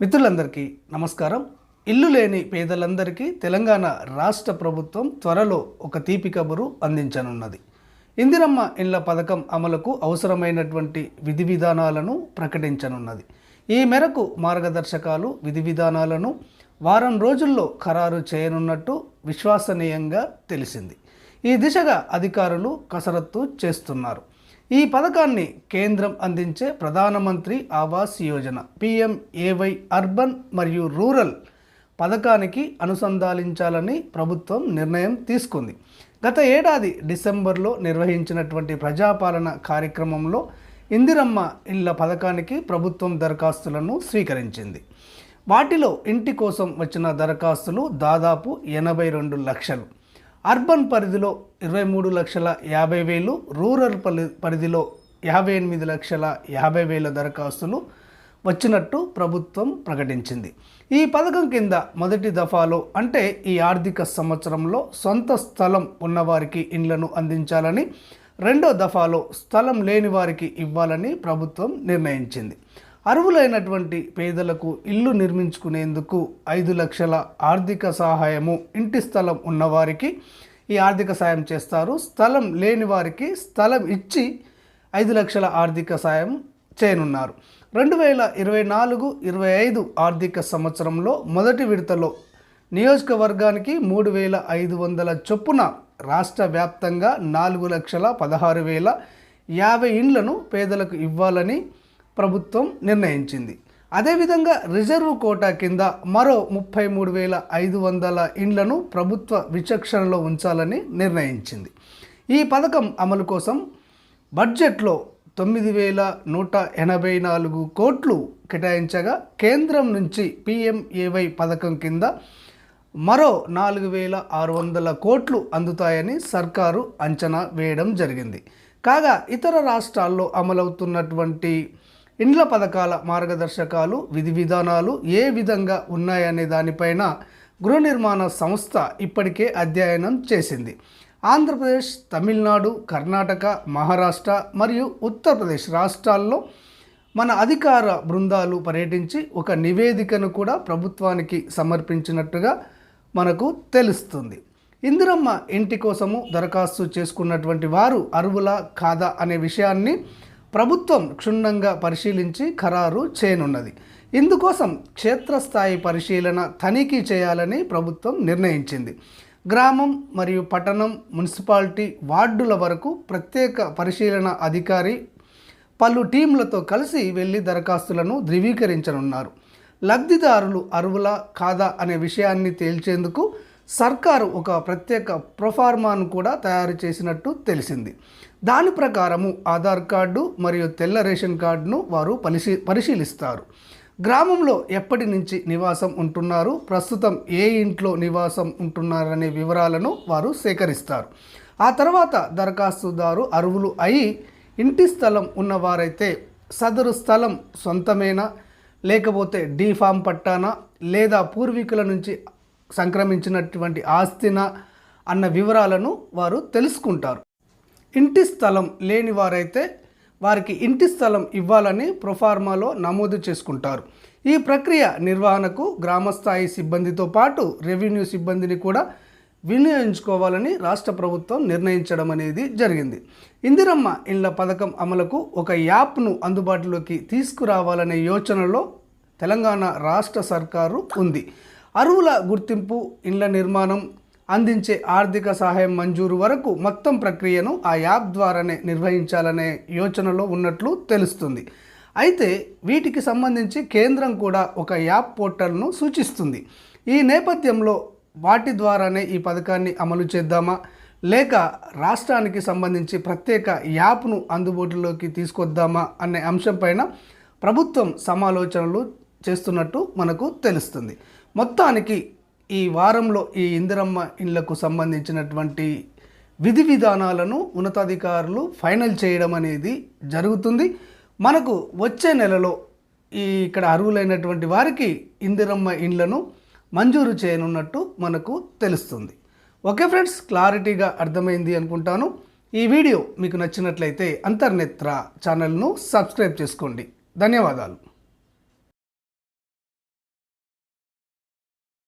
మిత్రులందరికీ నమస్కారం. ఇల్లు లేని పేదలందరికీ తెలంగాణ రాష్ట్ర ప్రభుత్వం త్వరలో ఒక తీపి కబురు అందించనున్నది. ఇందిరమ్మ ఇళ్ళ పథకం అమలుకు అవసరమైనటువంటి విధి విధానాలను ప్రకటించనున్నది. ఈ మేరకు మార్గదర్శకాలు విధి విధానాలను వారం రోజుల్లో ఖరారు చేయనున్నట్టు విశ్వసనీయంగా తెలిసింది. ఈ దిశగా అధికారులు కసరత్తు చేస్తున్నారు. ఈ పథకాన్ని కేంద్రం అందించే ప్రధానమంత్రి ఆవాస్ యోజన పిఎంఏవై అర్బన్ మరియు రూరల్ పథకానికి అనుసంధానించాలని ప్రభుత్వం నిర్ణయం తీసుకుంది. గత ఏడాది డిసెంబర్లో నిర్వహించినటువంటి ప్రజాపాలన కార్యక్రమంలో ఇందిరమ్మ ఇళ్ళ పథకానికి ప్రభుత్వం దరఖాస్తులను స్వీకరించింది. వాటిలో ఇంటి కోసం వచ్చిన దరఖాస్తులు దాదాపు ఎనభై రెండు లక్షలు. అర్బన్ పరిధిలో ఇరవై మూడు లక్షల యాభై వేలు రూరల్ పరి పరిధిలో యాభై ఎనిమిది లక్షల యాభై వేల దరఖాస్తులు వచ్చినట్టు ప్రభుత్వం ప్రకటించింది. ఈ పథకం కింద మొదటి దఫాలో అంటే ఈ ఆర్థిక సంవత్సరంలో సొంత స్థలం ఉన్నవారికి ఇండ్లను అందించాలని రెండో దఫాలో స్థలం లేని వారికి ఇవ్వాలని ప్రభుత్వం నిర్ణయించింది. అర్హులైనటువంటి పేదలకు ఇల్లు నిర్మించుకునేందుకు ఐదు లక్షల ఆర్థిక సహాయము ఇంటి స్థలం ఉన్నవారికి ఈ ఆర్థిక సాయం చేస్తారు. స్థలం లేని వారికి స్థలం ఇచ్చి ఐదు లక్షల ఆర్థిక సాయం చేయనున్నారు. రెండు వేల ఇరవై నాలుగు ఇరవై ఐదు ఆర్థిక సంవత్సరంలో మొదటి విడతలో నియోజకవర్గానికి మూడు వేల ఐదు వందల చొప్పున రాష్ట్ర వ్యాప్తంగా నాలుగు లక్షల పదహారు వేల యాభై ఇండ్లను పేదలకు ఇవ్వాలని ప్రభుత్వం నిర్ణయించింది. అదేవిధంగా రిజర్వ్ కోటా కింద మరో ముప్పై మూడు వేల ఐదు వందల ఇండ్లను ప్రభుత్వ విచక్షణలో ఉంచాలని నిర్ణయించింది. ఈ పథకం అమలు కోసం బడ్జెట్లో తొమ్మిది వేల నూట ఎనభై నాలుగు కోట్లు కేటాయించగా కేంద్రం నుంచి పిఎంఏవై పథకం కింద మరో నాలుగు వేల ఆరు వందల కోట్లు అందుతాయని సర్కారు అంచనా వేయడం జరిగింది. కాగా ఇతర రాష్ట్రాల్లో అమలవుతున్నటువంటి ఇండ్ల పథకాల మార్గదర్శకాలు విధి విధానాలు ఏ విధంగా ఉన్నాయనే దానిపైన గృహ నిర్మాణ సంస్థ ఇప్పటికే అధ్యయనం చేసింది. ఆంధ్రప్రదేశ్ తమిళనాడు కర్ణాటక మహారాష్ట్ర మరియు ఉత్తరప్రదేశ్ రాష్ట్రాల్లో మన అధికార బృందాలు పర్యటించి ఒక నివేదికను కూడా ప్రభుత్వానికి సమర్పించినట్టుగా మనకు తెలుస్తుంది. ఇందిరమ్మ ఇంటి కోసము దరఖాస్తు చేసుకున్నటువంటి వారు అరువుల కాదా అనే విషయాన్ని ప్రభుత్వం క్షుణ్ణంగా పరిశీలించి ఖరారు చేయనున్నది. ఇందుకోసం క్షేత్రస్థాయి పరిశీలన తనిఖీ చేయాలని ప్రభుత్వం నిర్ణయించింది. గ్రామం మరియు పట్టణం మున్సిపాలిటీ వార్డుల వరకు ప్రత్యేక పరిశీలన అధికారి పలు టీంలతో కలిసి వెళ్ళి దరఖాస్తులను ధృవీకరించనున్నారు. లబ్ధిదారులు అరువుల కాదా అనే విషయాన్ని తేల్చేందుకు సర్కారు ఒక ప్రత్యేక ప్రొఫార్మాను కూడా తయారు చేసినట్టు తెలిసింది. దాని ప్రకారము ఆధార్ కార్డు మరియు తెల్ల రేషన్ కార్డును వారు పరిశీ పరిశీలిస్తారు. గ్రామంలో ఎప్పటి నుంచి నివాసం ఉంటున్నారు? ప్రస్తుతం ఏ ఇంట్లో నివాసం ఉంటున్నారనే వివరాలను వారు సేకరిస్తారు. ఆ తర్వాత దరఖాస్తుదారు అరువులు అయి ఇంటి స్థలం ఉన్నవారైతే సదరు స్థలం సొంతమేనా? లేకపోతే డీఫామ్ పట్టానా? లేదా పూర్వీకుల నుంచి సంక్రమించినటువంటి ఆస్తిన అన్న వివరాలను వారు తెలుసుకుంటారు. ఇంటి స్థలం లేని వారైతే వారికి ఇంటి స్థలం ఇవ్వాలని ప్రొఫార్మాలో నమోదు చేసుకుంటారు. ఈ ప్రక్రియ నిర్వహణకు గ్రామస్థాయి సిబ్బందితో పాటు రెవెన్యూ సిబ్బందిని కూడా వినియోగించుకోవాలని రాష్ట్ర ప్రభుత్వం నిర్ణయించడం అనేది జరిగింది. ఇందిరమ్మ ఇండ్ల పథకం అమలుకు ఒక యాప్ను అందుబాటులోకి తీసుకురావాలనే యోచనలో తెలంగాణ రాష్ట్ర సర్కారు ఉంది. అరువుల గుర్తింపు ఇండ్ల నిర్మాణం అందించే ఆర్థిక సహాయం మంజూరు వరకు మొత్తం ప్రక్రియను ఆ యాప్ ద్వారానే నిర్వహించాలనే యోచనలో ఉన్నట్లు తెలుస్తుంది. అయితే వీటికి సంబంధించి కేంద్రం కూడా ఒక యాప్ పోర్టల్ను సూచిస్తుంది. ఈ నేపథ్యంలో వాటి ద్వారానే ఈ పథకాన్ని అమలు చేద్దామా? లేక రాష్ట్రానికి సంబంధించి ప్రత్యేక యాప్ను అందుబాటులోకి తీసుకొద్దామా అనే అంశంపైన ప్రభుత్వం సమాలోచనలు చేస్తున్నట్టు మనకు తెలుస్తుంది. మొత్తానికి ఈ వారంలో ఈ ఇందిరమ్మ ఇండ్లకు సంబంధించినటువంటి విధి విధానాలను ఉన్నతాధికారులు ఫైనల్ చేయడం అనేది జరుగుతుంది. మనకు వచ్చే నెలలో ఈ ఇక్కడ అర్హులైనటువంటి వారికి ఇందిరమ్మ ఇండ్లను మంజూరు చేయనున్నట్టు మనకు తెలుస్తుంది. ఓకే ఫ్రెండ్స్ క్లారిటీగా అర్థమైంది అనుకుంటాను. ఈ వీడియో మీకు నచ్చినట్లయితే అంతర్నేత్ర ఛానల్ను సబ్స్క్రైబ్ చేసుకోండి. ధన్యవాదాలు.